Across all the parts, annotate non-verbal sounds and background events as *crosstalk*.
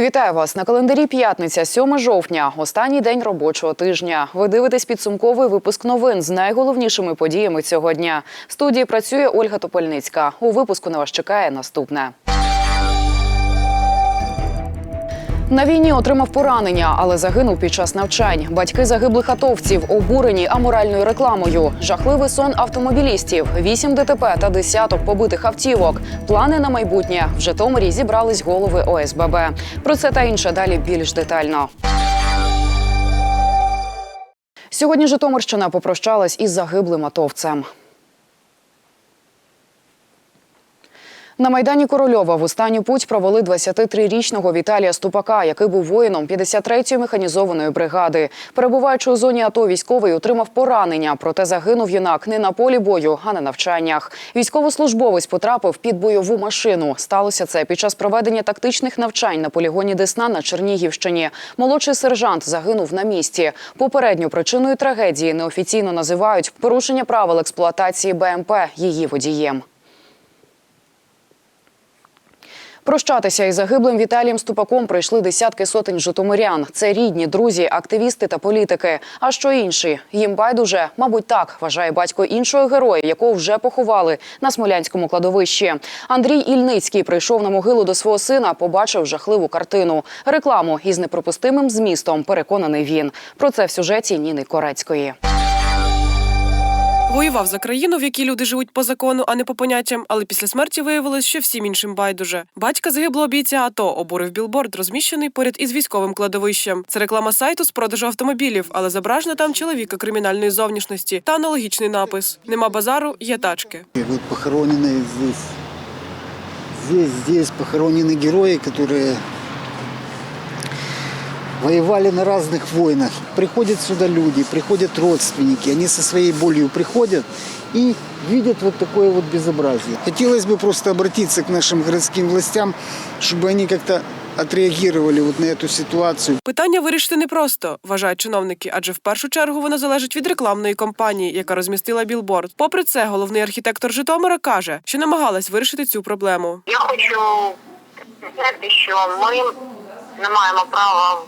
Вітаю вас на календарі. П'ятниця, 7 жовтня. Останній день робочого тижня. Ви дивитесь підсумковий випуск новин з найголовнішими подіями цього дня. В студії працює Ольга Топольницька. У випуску на вас чекає наступне. На війні отримав поранення, але загинув під час навчань. Батьки загиблих атовців обурені аморальною рекламою. Жахливий сон автомобілістів, 8 ДТП та десяток побитих автівок. Плани на майбутнє в Житомирі зібрались голови ОСББ. Про це та інше далі більш детально. Сьогодні Житомирщина попрощалась із загиблим атовцем. На майдані Корольова в останню путь провели 23-річного Віталія Ступака, який був воїном 53-ї механізованої бригади. Перебуваючи у зоні АТО, військовий отримав поранення, проте загинув юнак не на полі бою, а на навчаннях. Військовослужбовець потрапив під бойову машину. Сталося це під час проведення тактичних навчань на полігоні Десна на Чернігівщині. Молодший сержант загинув на місці. Попередньо причиною трагедії неофіційно називають порушення правил експлуатації БМП її водієм. Прощатися із загиблим Віталієм Ступаком прийшли десятки сотень житомирян. Це рідні, друзі, активісти та політики. А що інші? Їм байдуже, мабуть, так вважає батько іншого героя, якого вже поховали на смолянському кладовищі. Андрій Ільницький прийшов на могилу до свого сина, побачив жахливу картину. Рекламу із неприпустимим змістом. Переконаний він. Про це в сюжеті Ніни Корецької. Воював за країну, в якій люди живуть по закону, а не по поняттям, але після смерті виявилось, що всім іншим байдуже. Батька загиблого бійця АТО обурив білборд, розміщений поряд із військовим кладовищем. Це реклама сайту з продажу автомобілів, але зображено там чоловіка кримінальної зовнішності та аналогічний напис: Нема базару, є тачки. И вот похоронены здесь, здесь, здесь похоронены герои, которые воевали на разных войнах. Приходят сюда люди, приходят родственники, они со своей болью приходят и видят вот такое вот безобразие. Хотелось бы просто обратиться к нашим городским властям, чтобы они как-то отреагировали вот на эту ситуацию. Питання вирішити непросто, вважають чиновники, адже в першу чергу воно залежить від рекламної кампанії, яка розмістила білборд. Попри це, головний архітектор Житомира каже, що намагалась вирішити цю проблему. Я хочу сказати, що ми не маємо права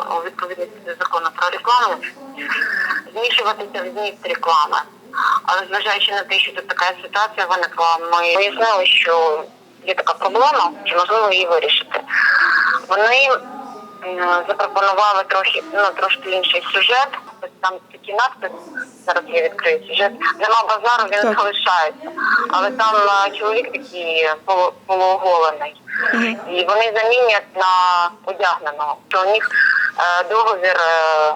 у відповідності до закону про рекламу змішуватися в зміст реклами. Але зважаючи на те, що тут така ситуація виникла, ми вияснили, що є така проблема, чи можливо її вирішити. Вони запропонували трохи ну трошки інший сюжет. Там такий надпис, зараз я відкрию сюжет. Нема базару, він Так. залишається. Але там чоловік такий полу- полуоголений. І вони замінять на одягненого. Що у них договір е,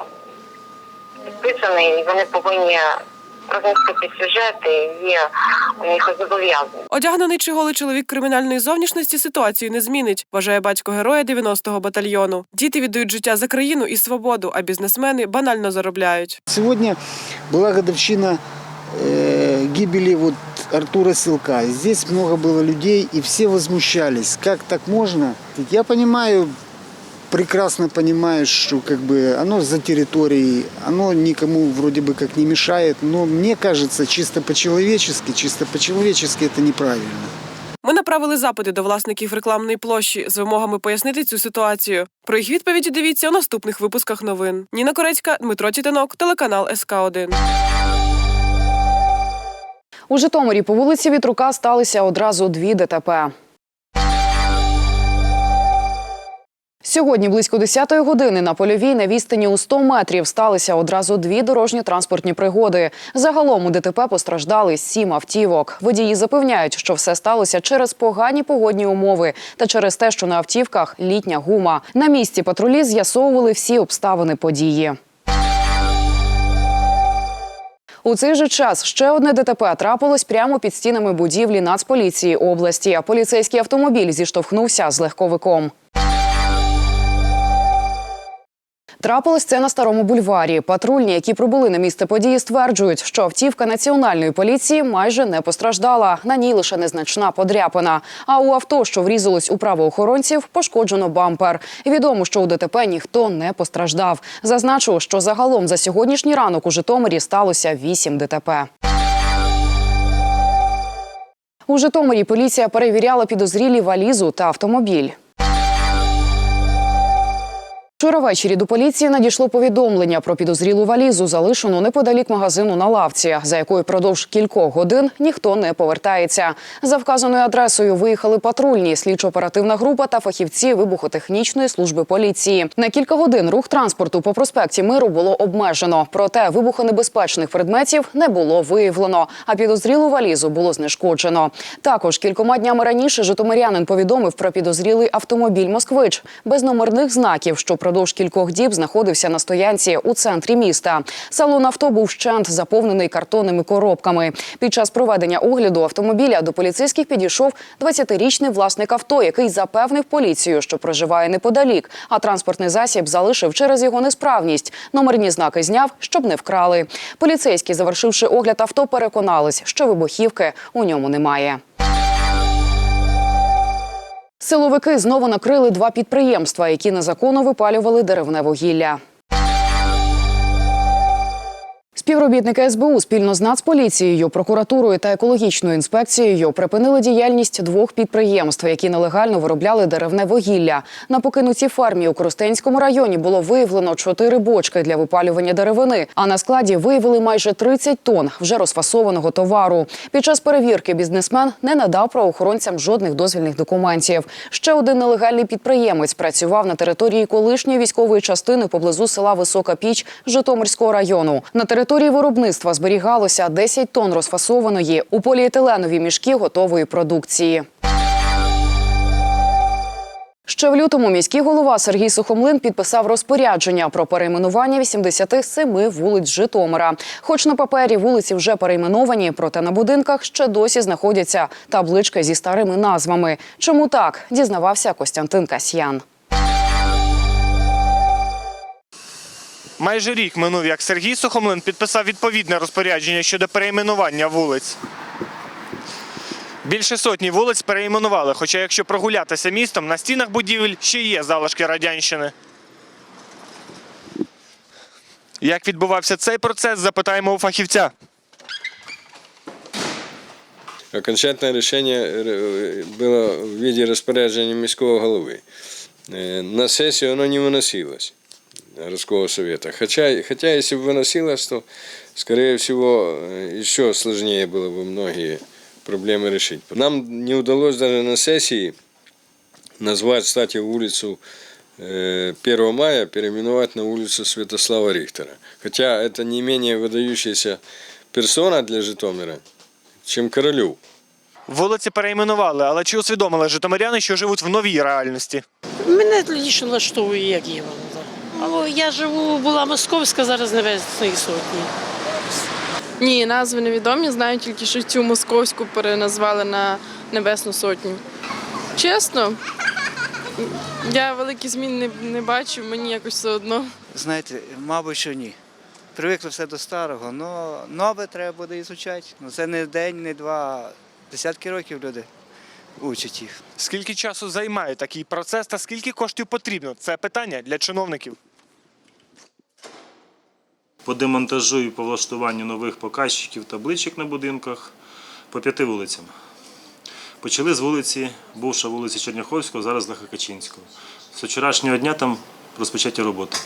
підписаний, і вони повинні розмістити сюжет, і є у них зобов'язання. Одягнений чи голий чоловік кримінальної зовнішності ситуацію не змінить, вважає батько героя 90-го батальйону. Діти віддають життя за країну і свободу, а бізнесмени банально заробляють. Сегодня была годовщина э, гибели вот Артура Силка. Здесь много было людей, и все возмущались. Как так можно? Я понимаю, прекрасно понимаю, что как бы оно за территорией, оно никому вроде бы как не мешает, но мне кажется, чисто по-человечески, чисто по-человечески это неправильно. Ми направили запити до власників рекламної площі з вимогами пояснити цю ситуацію. Про їх відповіді дивіться у наступних випусках новин. Ніна Корецька, Дмитро Тітанок, телеканал СК 1 У Житомирі по вулиці Вітрука сталися одразу дві ДТП. Сьогодні близько 10-ї години на польовій на відстані у 100 метрів сталися одразу дві дорожньо-транспортні пригоди. Загалом у ДТП постраждали сім автівок. Водії запевняють, що все сталося через погані погодні умови та через те, що на автівках літня гума. На місці патрулі з'ясовували всі обставини події. У цей же час ще одне ДТП трапилось прямо під стінами будівлі Нацполіції області. Поліцейський автомобіль зіштовхнувся з легковиком. Трапилось це на старому бульварі. Патрульні, які прибули на місце події, стверджують, що автівка національної поліції майже не постраждала. На ній лише незначна подряпина. А у авто, що врізалось у правоохоронців, пошкоджено бампер. Відомо, що у ДТП ніхто не постраждав. Зазначу, що загалом за сьогоднішній ранок у Житомирі сталося 8 ДТП. У Житомирі поліція перевіряла підозрілі валізу та автомобіль. Вчора ввечері до поліції надійшло повідомлення про підозрілу валізу, залишену неподалік магазину на лавці, за якою продовж кількох годин ніхто не повертається. За вказаною адресою виїхали патрульні, слідчо-оперативна група та фахівці вибухотехнічної служби поліції. На кілька годин рух транспорту по проспекті Миру було обмежено. Проте вибухонебезпечних предметів не було виявлено, а підозрілу валізу було знешкоджено. Також кількома днями раніше житомирянин повідомив про підозрілий автомобіль Москвич без номерних знаків, що впродовж кількох діб знаходився на стоянці у центрі міста. Салон авто був вщент заповнений картонними коробками. Під час проведення огляду автомобіля до поліцейських підійшов 20-річний власник авто, який запевнив поліцію, що проживає неподалік, а транспортний засіб залишив через його несправність. Номерні знаки зняв, щоб не вкрали. Поліцейські, завершивши огляд авто, переконались, що вибухівки у ньому немає. Силовики знову накрили два підприємства, які незаконно випалювали деревне вугілля. Співробітники СБУ спільно з Нацполіцією, прокуратурою та екологічною інспекцією припинили діяльність двох підприємств, які нелегально виробляли деревне вугілля. На покинутій фермі у Коростенському районі було виявлено чотири бочки для випалювання деревини. А на складі виявили майже 30 тонн вже розфасованого товару. Під час перевірки бізнесмен не надав правоохоронцям жодних дозвільних документів. Ще один нелегальний підприємець працював на території колишньої військової частини поблизу села Висока Піч Житомирського району. На території виробництва зберігалося 10 тонн розфасованої у поліетиленові мішки готової продукції. Ще в лютому міський голова Сергій Сухомлин підписав розпорядження про перейменування 87 вулиць Житомира. Хоч на папері вулиці вже перейменовані, проте на будинках ще досі знаходяться таблички зі старими назвами. Чому так? Дізнавався Костянтин Касьян. Майже рік минув, як Сергій Сухомлин підписав відповідне розпорядження щодо перейменування вулиць. Більше сотні вулиць перейменували, хоча якщо прогулятися містом, на стінах будівель ще є залишки радянщини. Як відбувався цей процес, запитаємо у фахівця. Окончательное решение э, было в виде распоряджения міського голови. Э, На сессию оно не выносилось городского совета. Хотя, хотя если бы выносилось, то, скорее всего, э, еще сложнее было бы многие проблемы решить. Нам не удалось даже на сессии назвать, кстати, улицу э, 1 мая, переименовать на улицу Святослава Рихтера. Хотя это не менее выдающаяся персона для Житомира, чем Королев. Вулиці перейменували, але чи усвідомили житомиряни, що живуть в новій реальності? Мене лічно влаштовує, як є воно. я живу, була московська, зараз небесної сотні. Ні, назви невідомі. Знаю тільки, що цю московську переназвали на Небесну Сотню. Чесно, я великі змін не, не бачу, мені якось все одно. Знаєте, мабуть, що ні. Привикли все до старого, але нове треба буде ізучати. Ну це не день, не два, десятки років люди учать їх. Скільки часу займає такий процес та скільки коштів потрібно? Це питання для чиновників. По демонтажу і по влаштуванню нових показчиків табличок на будинках по п'яти вулицям. Почали з вулиці, бувша вулиці Черняховського, зараз Леха Качинського. З вчорашнього дня там розпочаті роботи.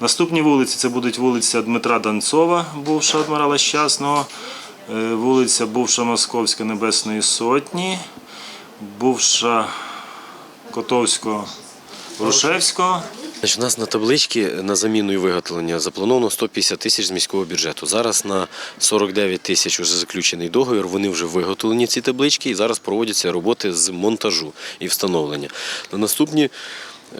Наступні вулиці це будуть вулиця Дмитра Данцова, бувша адмірала Щасного, е, вулиця бувша Московська Небесної Сотні, бувша Котовського Грушевського. Значить, у нас на табличці на заміну і виготовлення заплановано 150 тисяч з міського бюджету. Зараз на 49 тисяч вже заключений договір. Вони вже виготовлені ці таблички, і зараз проводяться роботи з монтажу і встановлення. На наступні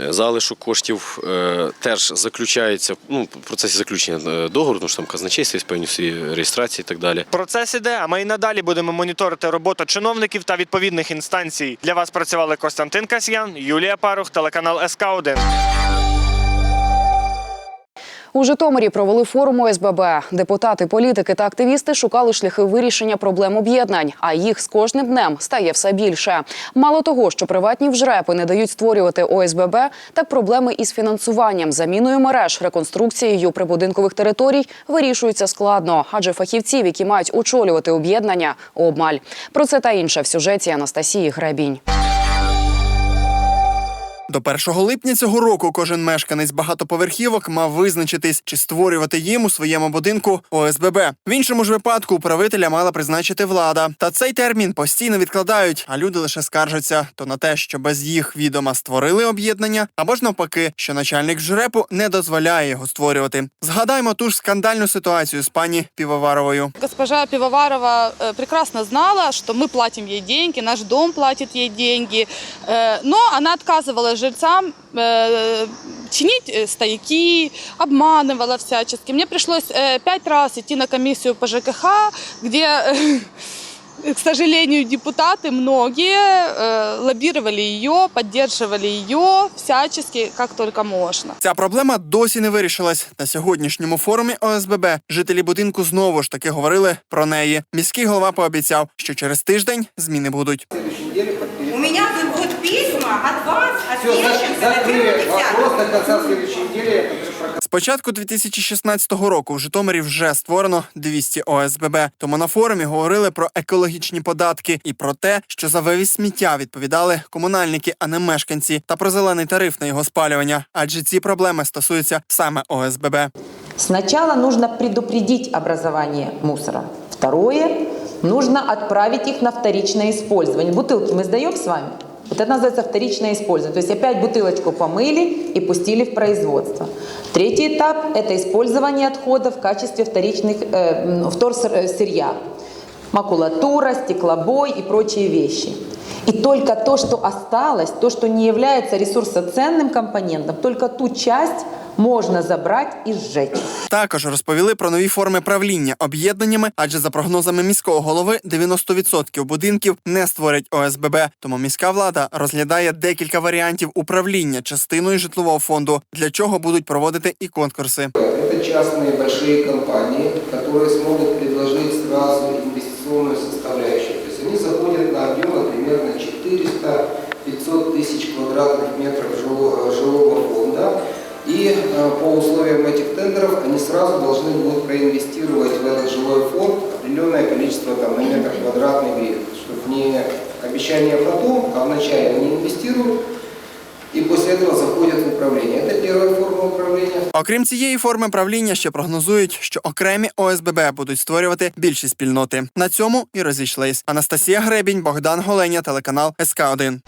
е, залишок коштів е, теж заключається ну, в процесі заключення е, договору, тому що там казначейство, певні всі реєстрації і так далі. Процес іде, а ми і надалі будемо моніторити роботу чиновників та відповідних інстанцій. Для вас працювали Костянтин Касьян, Юлія Парух, телеканал СК 1 У Житомирі провели форум ОСББ. Депутати, політики та активісти шукали шляхи вирішення проблем об'єднань, а їх з кожним днем стає все більше. Мало того, що приватні вжрепи не дають створювати ОСББ, так проблеми із фінансуванням, заміною мереж, реконструкцією прибудинкових територій вирішуються складно, адже фахівців, які мають очолювати об'єднання, обмаль. Про це та інше в сюжеті Анастасії Гребінь. До 1 липня цього року кожен мешканець багатоповерхівок мав визначитись, чи створювати їм у своєму будинку ОСББ. В іншому ж випадку управителя мала призначити влада. Та цей термін постійно відкладають, а люди лише скаржаться то на те, що без їх відома створили об'єднання, або ж навпаки, що начальник жрепу не дозволяє його створювати. Згадаймо ту ж скандальну ситуацію з пані Півоваровою. Госпожа Пивоварова э, прекрасно знала, что мы платим ей деньги, наш дом платит ей деньги, Э, но она отказывала жильцам э, чинить э, стояки, обманывала всячески. Мне пришлось э, пять раз идти на комиссию по ЖКХ, где, э, к *laughs* сожалению, депутаты многие э, лоббировали ее, поддерживали ее всячески, как только можно. Ця проблема досі не вирішилась. На сьогоднішньому форумі ОСББ жителі будинку знову ж таки говорили про неї. Міський голова пообіцяв, що через тиждень зміни будуть. У меня будут письма от вас, от. З початку 2016 року в Житомирі вже створено 200 ОСББ. Тому на форумі говорили про екологічні податки і про те, що за вивіз сміття відповідали комунальники, а не мешканці, та про зелений тариф на його спалювання. Адже ці проблеми стосуються саме ОСББ. Сначала нужно предупредить образование мусора. Второе, нужно отправить их на вторичное использование. Бутылки мы сдаем с вами? Вот это называется вторичное использование. То есть опять бутылочку помыли и пустили в производство. Третий этап – это использование отходов в качестве вторичных, э, вторсырья. Макулатура, стеклобой и прочие вещи. И только то, что осталось, то, что не является ресурсоценным компонентом, только ту часть можно забрать и сжечь. Також розповіли про нові форми правління об'єднаннями, адже за прогнозами міського голови 90% будинків не створять ОСББ. Тому міська влада розглядає декілька варіантів управління частиною житлового фонду, для чого будуть проводити і конкурси. Это частные большие компании, которые смогут предложить сразу инвестиционную составляющую. 400-500 тысяч квадратных метров жилого, жилого фонда. И э, по условиям этих тендеров они сразу должны будут проинвестировать в этот жилой фонд определенное количество там, на метр квадратный гривен. Чтобы не обещание потом, а вначале они инвестируют, и після цього заходять в управління. Це перша форма управління. Окрім цієї форми правління, ще прогнозують, що окремі ОСББ будуть створювати більші спільноти. На цьому і розійшлись. Анастасія Гребінь, Богдан Голеня, телеканал СК 1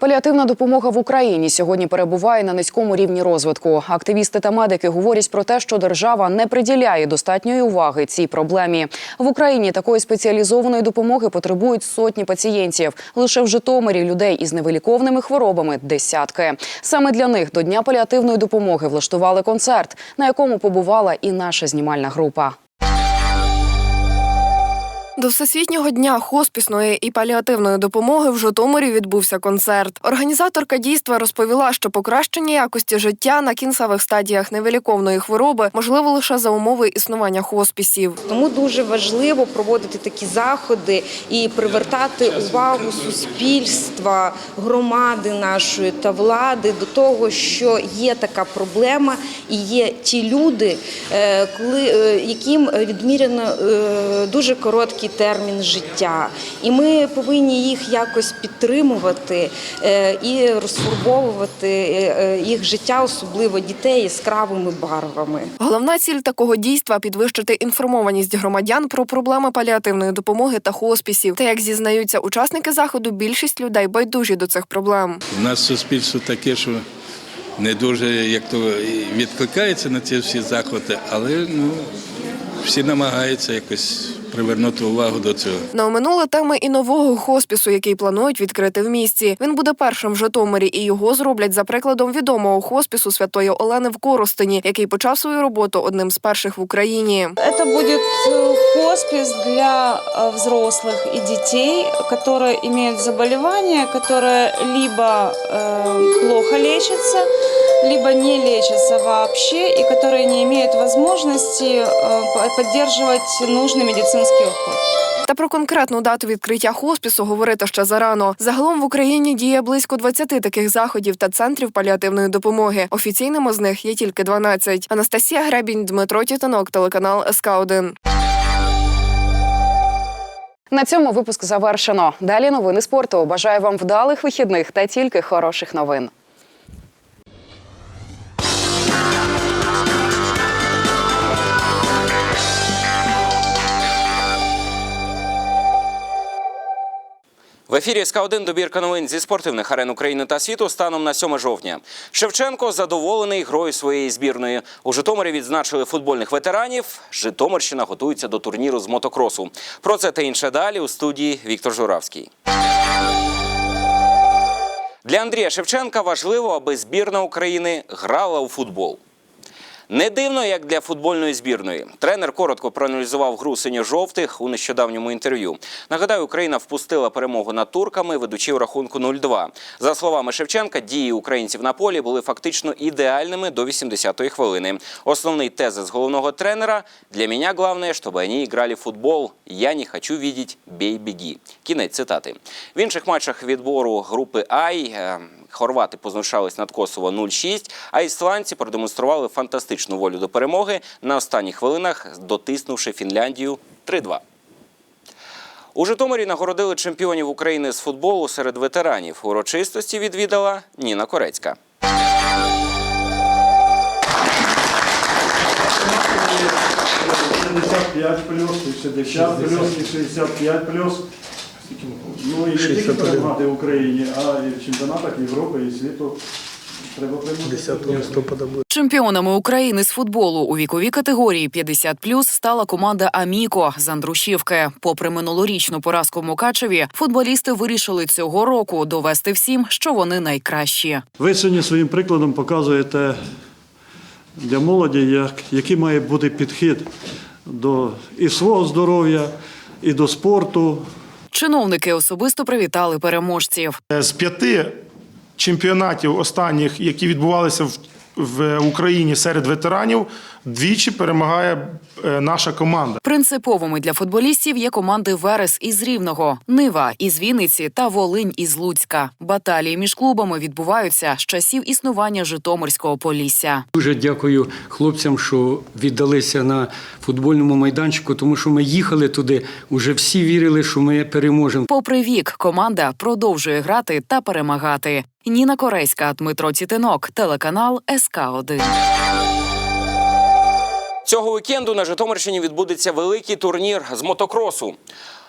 Паліативна допомога в Україні сьогодні перебуває на низькому рівні розвитку. Активісти та медики говорять про те, що держава не приділяє достатньої уваги цій проблемі. В Україні такої спеціалізованої допомоги потребують сотні пацієнтів. Лише в Житомирі людей із невиліковними хворобами десятки. Саме для них до Дня паліативної допомоги влаштували концерт, на якому побувала і наша знімальна група. До Всесвітнього дня хоспісної і паліативної допомоги в Житомирі відбувся концерт. Організаторка дійства розповіла, що покращення якості життя на кінцевих стадіях невиліковної хвороби можливо лише за умови існування хоспісів. Тому дуже важливо проводити такі заходи і привертати увагу суспільства, громади нашої та влади до того, що є така проблема, і є ті люди, е, коли е, яким відміряно е, дуже короткий термін життя, і ми повинні їх якось підтримувати е, і розфарбовувати е, е, їх життя, особливо дітей яскравими барвами. Головна ціль такого дійства підвищити інформованість громадян про проблеми паліативної допомоги та хоспісів. Та як зізнаються учасники заходу, більшість людей байдужі до цих проблем. У нас суспільство таке, що не дуже як то відкликається на ці всі заходи, але ну, всі намагаються якось привернути увагу до цього. На оминули теми і нового хоспісу, який планують відкрити в місті. Він буде першим в Житомирі, і його зроблять за прикладом відомого хоспісу святої Олени в Коростені, який почав свою роботу одним з перших в Україні. Це будет э, хоспис для э, взрослых и детей, которые имеют заболевания, которые либо э, плохо лечатся, либо не лечатся вообще, и которые не имеют возможности э, по- поддерживать нужный медицинский уход. Та про конкретну дату відкриття хоспісу говорити ще зарано. Загалом в Україні діє близько 20 таких заходів та центрів паліативної допомоги. Офіційними з них є тільки 12. Анастасія Гребінь, Дмитро Тітанок, телеканал СК 1 на цьому випуск завершено. Далі новини спорту. Бажаю вам вдалих вихідних та тільки хороших новин. В ефірі СК 1 добірка новин зі спортивних арен України та світу станом на 7 жовтня. Шевченко задоволений грою своєї збірної. У Житомирі відзначили футбольних ветеранів. Житомирщина готується до турніру з мотокросу. Про це та інше далі у студії Віктор Журавський. Для Андрія Шевченка важливо, аби збірна України грала у футбол. Не дивно, як для футбольної збірної. Тренер коротко проаналізував гру синьо-жовтих у нещодавньому інтерв'ю. Нагадаю, Україна впустила перемогу над турками, ведучи у рахунку 0-2. За словами Шевченка, дії українців на полі були фактично ідеальними до 80-ї хвилини. Основний тезис головного тренера для мене головне, щоб вони грали в футбол. Я не хочу видеть бей-беги. Кінець цитати. В інших матчах відбору групи Ай е, хорвати познущались над Косово 0-6, а ісландці продемонстрували фантастичну волю до перемоги на останніх хвилинах, дотиснувши Фінляндію 3-2. У Житомирі нагородили чемпіонів України з футболу серед ветеранів. Урочистості відвідала Ніна Корецька. 55 плюс, і 60 плюс, і 65 плюс. Ну і не тільки перемагати в Україні, а і в чемпіонатах Європи і світу. Треба приймати. 10 листопада буде. Чемпіонами України з футболу у віковій категорії 50+, стала команда Аміко з Андрушівки. Попри минулорічну поразку в Мукачеві, футболісти вирішили цього року довести всім, що вони найкращі. Ви сьогодні своїм прикладом показуєте для молоді, як, який має бути підхід до і свого здоров'я, і до спорту. Чиновники особисто привітали переможців. З п'яти чемпіонатів останніх, які відбувалися в, в Україні серед ветеранів, двічі перемагає е, наша команда. Принциповими для футболістів є команди Верес із Рівного, Нива із Вінниці та Волинь із Луцька. Баталії між клубами відбуваються з часів існування Житомирського Полісся. Дуже дякую хлопцям, що віддалися на футбольному майданчику, тому що ми їхали туди. Уже всі вірили, що ми переможемо. Попри вік, команда продовжує грати та перемагати. Ніна Корейська, Дмитро Цітинок, телеканал СК 1 Цього вікенду на Житомирщині відбудеться великий турнір з мотокросу.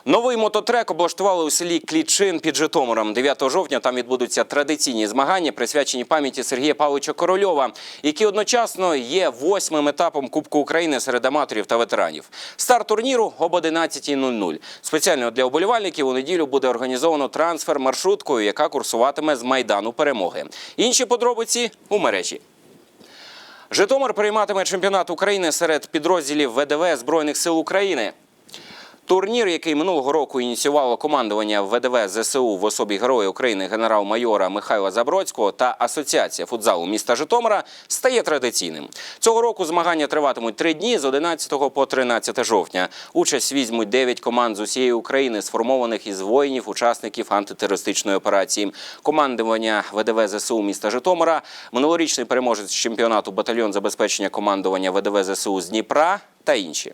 Новий мототрек облаштували у селі Клічин під Житомиром. 9 жовтня там відбудуться традиційні змагання, присвячені пам'яті Сергія Павловича Корольова, які одночасно є восьмим етапом Кубку України серед аматорів та ветеранів. Старт турніру об 11.00. Спеціально для оболівальників у неділю буде організовано трансфер маршруткою, яка курсуватиме з майдану перемоги. Інші подробиці у мережі. Житомир прийматиме чемпіонат України серед підрозділів ВДВ Збройних сил України. Турнір, який минулого року ініціювало командування ВДВ ЗСУ в особі Героя України генерал-майора Михайла Забродського та Асоціація футзалу міста Житомира, стає традиційним. Цього року змагання триватимуть три дні з 11 по 13 жовтня. Участь візьмуть 9 команд з усієї України, сформованих із воїнів, учасників антитерористичної операції. Командування ВДВ ЗСУ міста Житомира, минулорічний переможець чемпіонату батальйон забезпечення командування ВДВ ЗСУ з Дніпра та інші.